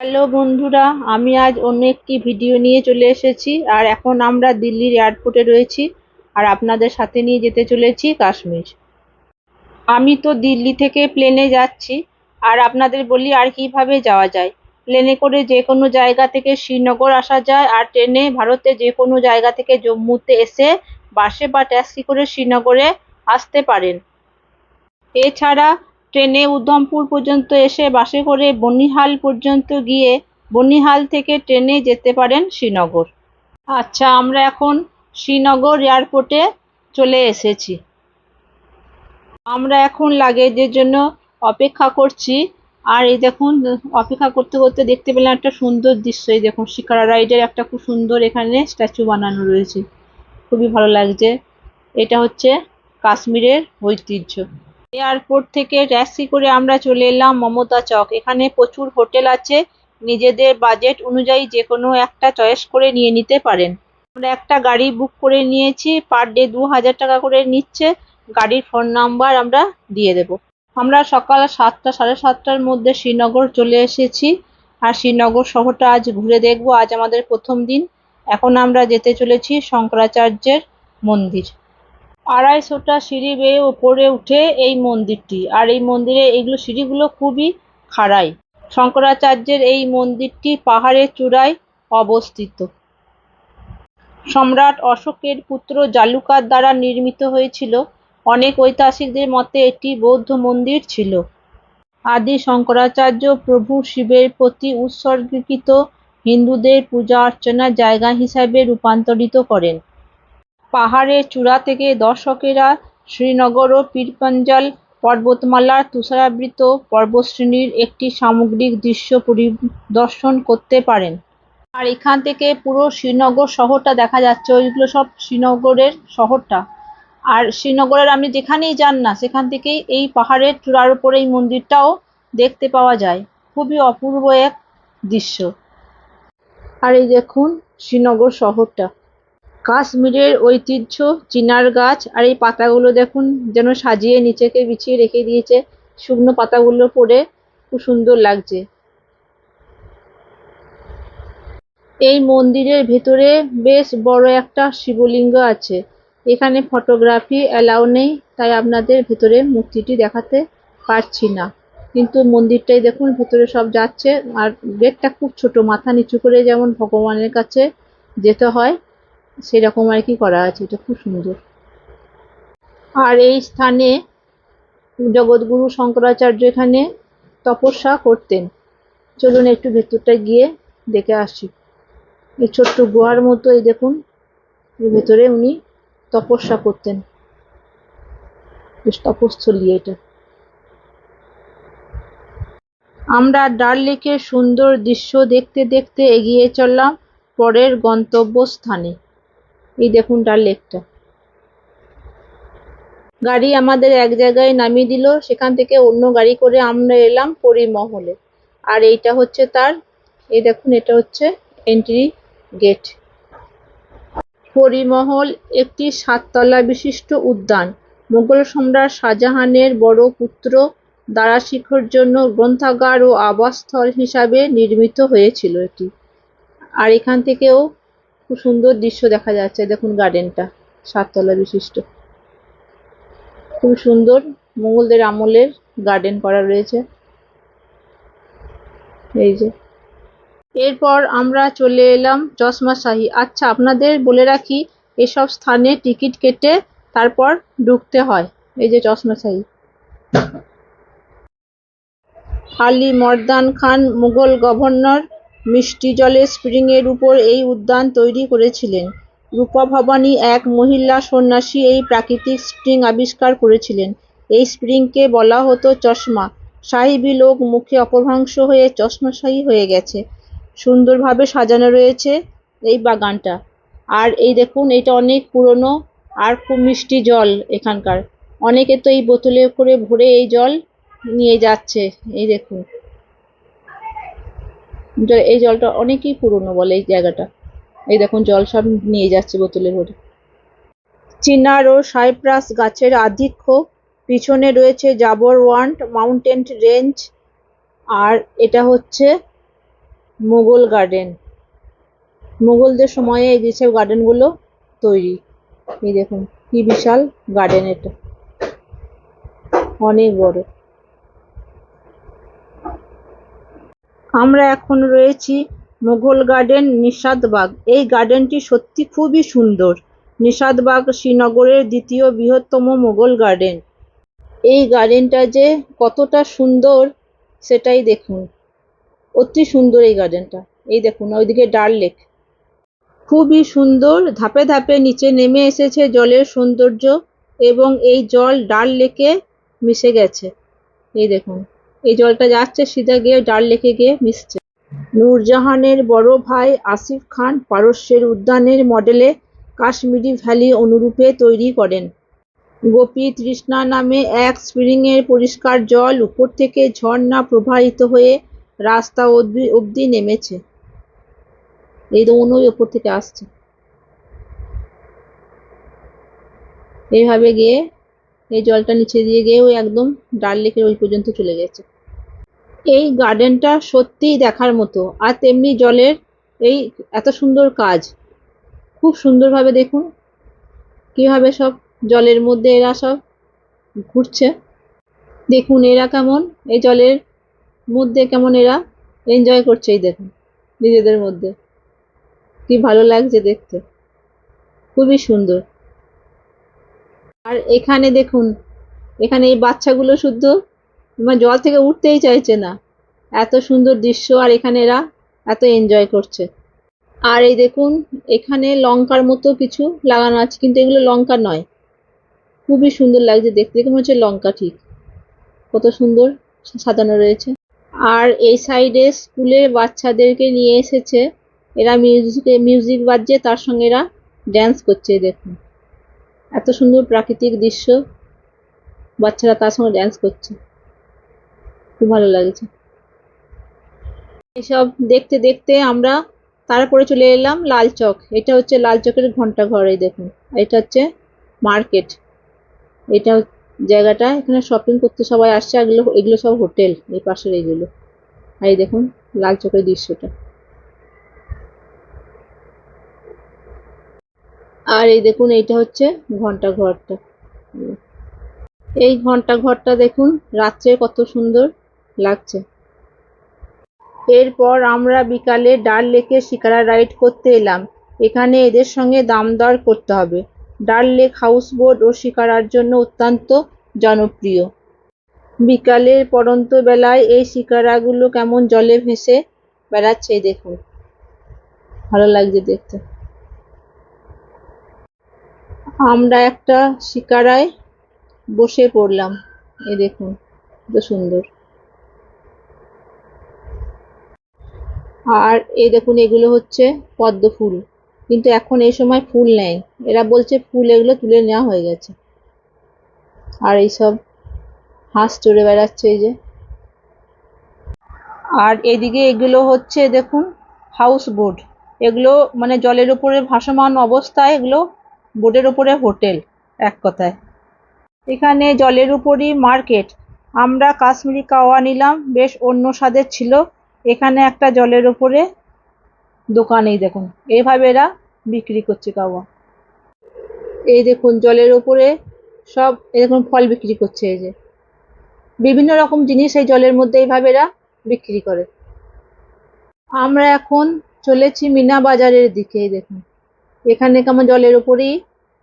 Hello বন্ধুরা, আমি আজ অন্য একটি ভিডিও নিয়ে চলে এসেছি, আর এখন আমরা দিল্লির এয়ারপোর্টে রয়েছি, আর আপনাদের সাথে নিয়ে যেতে চলেছি কাশ্মীর। আমি তো দিল্লি থেকে প্লেনে যাচ্ছি, আর আপনাদের বলি আর কীভাবে যাওয়া যায়। প্লেনে করে যে কোনো জায়গা থেকে শ্রীনগর আসা যায়, আর ট্রেনে ভারতে যে কোনো জায়গা থেকে জম্মুতে এসে বাসে বা ট্যাক্সি করে শ্রীনগরে আসতে পারেন। এছাড়া ট্রেনে উধমপুর পর্যন্ত এসে বাসে করে বনিহাল পর্যন্ত গিয়ে বনিহাল থেকে ট্রেনে যেতে পারেন শ্রীনগর। আচ্ছা আমরা এখন শ্রীনগর এয়ারপোর্টে চলে এসেছি। আমরা এখন লাগেজের জন্য অপেক্ষা করছি। আর এই দেখুন, অপেক্ষা করতে করতে দেখতে পেলাম একটা সুন্দর দৃশ্য। এই দেখুন, শিকারা রাইডের একটা খুব সুন্দর এখানে স্ট্যাচু বানানো রয়েছে। খুবই ভালো লাগছে। এটা হচ্ছে কাশ্মীরের ঐতিহ্য। এয়ারপোর্ট থেকে ট্যাক্সি করে আমরা চলে এলাম মমতা চক। এখানে প্রচুর হোটেল আছে। নিজেদের বাজেট অনুযায়ী যে কোনো একটা চয়েস করে নিয়ে নিতে পারেন। আমরা একটা গাড়ি বুক করে নিয়েছি, পার ডে দু হাজার টাকা করে নিচ্ছে। গাড়ির ফোন নাম্বার আমরা দিয়ে দেব। আমরা সকাল সাতটা, সাড়ে সাতটার মধ্যে শ্রীনগর চলে এসেছি। আর শ্রীনগর শহরটা আজ ঘুরে দেখব। আজ আমাদের প্রথম দিন। এখন আমরা যেতে চলেছি শঙ্করাচার্যের মন্দির। আড়াইশোটা সিঁড়ি বেয়ে ওপরে উঠে এই মন্দিরটি। আর এই মন্দিরে এইগুলো সিঁড়িগুলো খুবই খাড়াই। শঙ্করাচার্যের এই মন্দিরটি পাহাড়ের চূড়ায় অবস্থিত। সম্রাট অশোকের পুত্র জালুকার দ্বারা নির্মিত হয়েছিল। অনেক ঐতিহাসিকদের মতে এটি বৌদ্ধ মন্দির ছিল। আদি শঙ্করাচার্য প্রভু শিবের প্রতি উৎসর্গীকৃত হিন্দুদের পূজা অর্চনার জায়গা হিসাবে রূপান্তরিত করেন। পাহাড়ের চূড়া থেকে দর্শকেরা শ্রীনগর ও পীরপঞ্জাল পর্বতমালার তুষারাবৃত পর্বতশ্রেণীর একটি সামগ্রিক দৃশ্য পরিদর্শন করতে পারেন। আর এখান থেকে পুরো শ্রীনগর শহরটা দেখা যাচ্ছে, ওইগুলো সব শ্রীনগরের শহরটা। আর শ্রীনগরের আপনি যেখানেই যান না, সেখান থেকেই এই পাহাড়ের চূড়ার উপরে এই মন্দিরটাও দেখতে পাওয়া যায়। খুবই অপূর্ব এক দৃশ্য। আর এই দেখুন শ্রীনগর শহরটা। কাশ্মীরের ঐতিহ্য, চিনার গাছ, আর এই পাতাগুলো দেখুন যেন সাজিয়ে নিচেকে বিছিয়ে রেখে দিয়েছে। শুকনো পাতাগুলো পড়ে খুব সুন্দর লাগছে। এই মন্দিরের ভেতরে বেশ বড় একটা শিবলিঙ্গ আছে। এখানে ফটোগ্রাফি অ্যালাউ নেই, তাই আপনাদের ভেতরে মূর্তিটি দেখাতে পারছি না। কিন্তু মন্দিরটাই দেখুন, ভেতরে সব যাচ্ছে, আর গেটটা খুব ছোট, মাথা নিচু করে যেমন ভগবানের কাছে যেতে হয়। সেরকম আর কি করা আছে, এটা খুব সুন্দর। আর এই স্থানে জগৎগুরু শঙ্করাচার্য এখানে তপস্যা করতেন। চলুন একটু ভেতরটায় গিয়ে দেখে আসি। এই ছোট্ট গুহার মতো, এই দেখুন ভেতরে উনি তপস্যা করতেন। বেশ তপস্থলী এটা। আমরা ডাল লেকের সুন্দর দৃশ্য দেখতে দেখতে এগিয়ে চললাম পরের গন্তব্যস্থানে। এই দেখুন ডাল লেকটা। গাড়ি আমাদের এক জায়গায় নামিয়ে দিল, সেখান থেকে অন্য গাড়ি করে আমরা এলাম পরিমহলে আর এইটা হচ্ছে তার, এই দেখুন এটা হচ্ছে এন্ট্রি গেট পরিমহল একটি সাততলা বিশিষ্ট উদ্যান। মুঘল সম্রাট শাহজাহানের বড় পুত্র দ্বারা শিখর জন্য গ্রন্থাগার ও আবাসস্থল হিসাবে নির্মিত হয়েছিল এটি। আর এখান থেকেও খুব সুন্দর দৃশ্য দেখা যাচ্ছে, দেখুন গার্ডেনটা সাততলা বিশিষ্ট। খুব সুন্দর, মোগলদের আমলের গার্ডেন করা রয়েছে। এই যে। এরপর আমরা চলে এলাম চশমা শাহি। আচ্ছা আপনাদের বলে রাখি, এসব স্থানে টিকিট কেটে তারপর ঢুকতে হয়, এই যে চশমা শাহি। আলী মর্দান খান, মুঘল গভর্নর মিষ্টি জলের স্প্রিংয়ের উপর এই উদ্যান তৈরি করেছিলেন। রূপা ভবানী এক মহিলা সন্ন্যাসী এই প্রাকৃতিক স্প্রিং আবিষ্কার করেছিলেন। এই স্প্রিংকে বলা হতো চশমা। সাহিবি লোক মুখে অপভ্রংশ হয়ে চশমাশাহী হয়ে গেছে। সুন্দরভাবে সাজানো রয়েছে এই বাগানটা। আর এই দেখুন, এটা অনেক পুরনো আর খুব মিষ্টি জল এখানকার। অনেকে তো এই বোতলে করে ভরে এই জল নিয়ে যাচ্ছে। এই দেখুন। এই জলটা অনেকই পুরনো বলে এই জায়গাটা। এই দেখুন, জল সব নিয়ে যাচ্ছে বোতলে ভরে চিনার ও সাইপ্রাস গাছের আধিক্য। পিছনে রয়েছে জাবরওয়ান্ট মাউন্টেন রেঞ্জ আর এটা হচ্ছে মোগল গার্ডেন। মোগলদের সময়ে এই যেসব গার্ডেনগুলো তৈরি। এই দেখুন, কি বিশাল গার্ডেন এটা। অনেক বড়। আমরা এখন রয়েছি মোগল গার্ডেন নিশাদবাগ এই গার্ডেনটি সত্যি খুবই সুন্দর। নিশাদবাগ শ্রীনগরের দ্বিতীয় বৃহত্তম মোগল গার্ডেন এই গার্ডেনটা যে কতটা সুন্দর, সেটাই দেখুন। অতি সুন্দর এই গার্ডেনটা এই দেখুন, ওইদিকে ডাল লেক খুবই সুন্দর, ধাপে ধাপে নিচে নেমে এসেছে জলের সৌন্দর্য এবং এই জল ডাল লেকে মিশে গেছে। এই দেখুন। এই জলটা যাচ্ছে সিধা গিয়ে ডাল লেকে গিয়ে মিশছে। নূরজাহানের বড় ভাই আসিফ খান পারস্যের উদ্যানের মডেলে কাশ্মীরি ভ্যালি অনুরূপে তৈরি করেন। গোপী তৃষ্ণা নামে এক স্প্রিংয়ের পরিষ্কার জল উপর থেকে ঝর্ণা প্রবাহিত হয়ে রাস্তা অবধি নেমেছে। এই দেখুন ওই ওপর থেকে আসছে। এইভাবে গিয়ে এই জলটা নিচে দিয়ে গিয়ে ওই একদম ডাল লেকের ওই পর্যন্ত চলে গেছে। এই গার্ডেনটা সত্যিই দেখার মতো। আর তেমনি জলের এই এত সুন্দর কাজ। খুব সুন্দরভাবে দেখুন কীভাবে সব জলের মধ্যে এরা সব ঘুরছে। দেখুন এরা কেমন, এই জলের মধ্যে কেমন এরা এনজয় করছে এই দেখুন নিজেদের মধ্যে। কি ভালো লাগছে দেখতে। খুবই সুন্দর। আর এখানে দেখুন, এখানে এই বাচ্চাগুলো শুদ্ধ মানে জল থেকে উঠতেই চাইছে না। এত সুন্দর দৃশ্য আর এখানে এরা এত এনজয় করছে। আর এই দেখুন, এখানে লঙ্কার মতো কিছু লাগানো আছে, কিন্তু এগুলো লঙ্কা নয়। খুবই সুন্দর লাগছে দেখতে, দেখে মনে হচ্ছে লঙ্কা ঠিক। কত সুন্দর সাজানো রয়েছে। আর এই সাইডে স্কুলের বাচ্চাদেরকে নিয়ে এসেছে। এরা মিউজিক মিউজিক বাজছে তার সঙ্গে এরা ড্যান্স করছে, দেখুন। এত সুন্দর প্রাকৃতিক দৃশ্য, বাচ্চারা তার সঙ্গে ড্যান্স করছে। খুব ভালো লাগছে। এসব দেখতে দেখতে আমরা তারপরে চলে এলাম লাল চক। এটা হচ্ছে লাল চকের ঘণ্টা ঘর, এই দেখুন। এটা হচ্ছে মার্কেট। এটা জায়গাটা এখানে শপিং করতে সবাই আসছে এগুলো এগুলো সব হোটেল, এই পাশের এইগুলো আর এই দেখুন, লাল চকের দৃশ্যটা। আর এই দেখুন, এইটা হচ্ছে ঘণ্টা ঘরটা। এই ঘণ্টা ঘরটা দেখুন, রাত্রে কত সুন্দর লাগছে। এরপর আমরা বিকালে ডাল লেকে শিকারা রাইড করতে এলাম। এখানে এদের সঙ্গে দাম দর করতে হবে। ডাল লেক হাউস বোট ও শিকারার জন্য অত্যন্ত জনপ্রিয়। বিকালের পড়ন্ত বেলায় এই শিকারাগুলো কেমন জলে ভেসে বেড়াচ্ছে, দেখুন। ভালো লাগছে দেখতে। আমরা একটা শিকারায় বসে পড়লাম। এ দেখুন, কত সুন্দর। আর এই দেখুন, এগুলো হচ্ছে পদ্ম ফুল। কিন্তু এখন এই সময় ফুল নেই। এরা বলছে ফুল এগুলো তুলে নেওয়া হয়ে গেছে। আর এইসব হাঁস চড়ে বেড়াচ্ছে এই যে। আর এদিকে এগুলো হচ্ছে দেখুন, হাউস বোট। এগুলো মানে জলের উপরে ভাসমান অবস্থায় এগুলো বোটের উপরে হোটেল, এক কথায়। এখানে জলের উপরই মার্কেট। আমরা কাশ্মীরি কাওয়া নিলাম, বেশ অন্য স্বাদের ছিল। এখানে একটা জলের উপরে দোকানেই দেখুন। এইভাবে এরা বিক্রি করছে কাওয়া। এই দেখুন, জলের উপরে সব এরকম ফল বিক্রি করছে এই যে। বিভিন্ন রকম জিনিস এই জলের মধ্যে এইভাবে এরা বিক্রি করে। আমরা এখন চলেছি মিনা বাজারের দিকে দেখুন। এখানে কেমন জলের উপরেই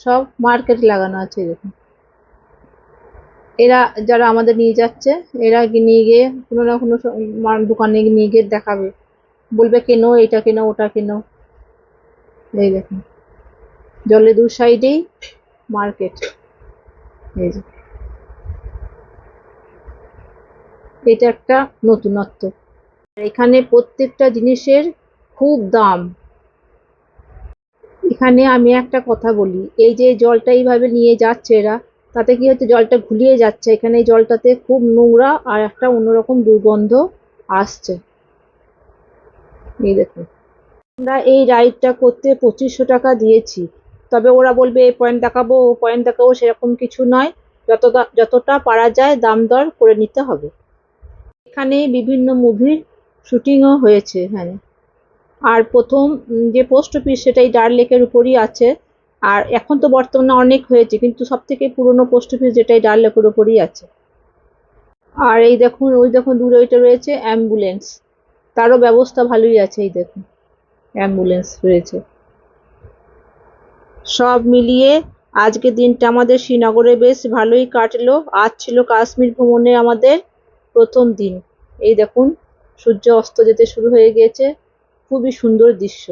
সব মার্কেট লাগানো আছে দেখুন এরা যারা আমাদের নিয়ে যাচ্ছে, এরা নিয়ে গিয়ে কোনো না কোনো দোকানে নিয়ে গিয়ে দেখাবে। বলবে, কেনো এটা কেনো, ওটা কেনো? এই দেখুন জলের দু সাইডেই মার্কেট এই যে। এটা একটা নতুনত্ব। এখানে প্রত্যেকটা জিনিসের খুব দাম। এখানে আমি একটা কথা বলি, এই যে জলটা এইভাবে নিয়ে যাচ্ছে এরা, তাতে কি হচ্ছে জলটা ঘুলিয়ে যাচ্ছে? এখানে এই জলটাতে খুব নোংরা আর একটা অন্যরকম দুর্গন্ধ আসছে। এই দেখুন। আমরা এই রাইডটা করতে পঁচিশশো টাকা দিয়েছি। তবে ওরা বলবে, এই পয়েন্ট দেখাবো, ও পয়েন্ট দেখাবো, সেরকম কিছু নয়। যতটা যতটা পারা যায় দাম দর করে নিতে হবে। এখানে বিভিন্ন মুভির শুটিংও হয়েছে এখানে। আর প্রথম যে পোস্ট অফিস সেটাই ডাল লেকের উপরই আছে। আর এখন তো বর্তমানে অনেক হয়েছে, কিন্তু সব থেকে পুরনো পোস্ট অফিস যেটাই ডাল লেকের উপরই আছে। আর এই দেখুন, ওই দেখুন দূরে ওইটা রয়েছে অ্যাম্বুলেন্স। তারও ব্যবস্থা ভালোই আছে, এই দেখুন। অ্যাম্বুলেন্স রয়েছে। সব মিলিয়ে আজকে দিনটা আমাদের শ্রীনগরে বেশ ভালোই কাটলো। আজ ছিল কাশ্মীর ভ্রমণে আমাদের প্রথম দিন। এই দেখুন সূর্য অস্ত যেতে শুরু হয়ে গিয়েছে খুবই সুন্দর দৃশ্য।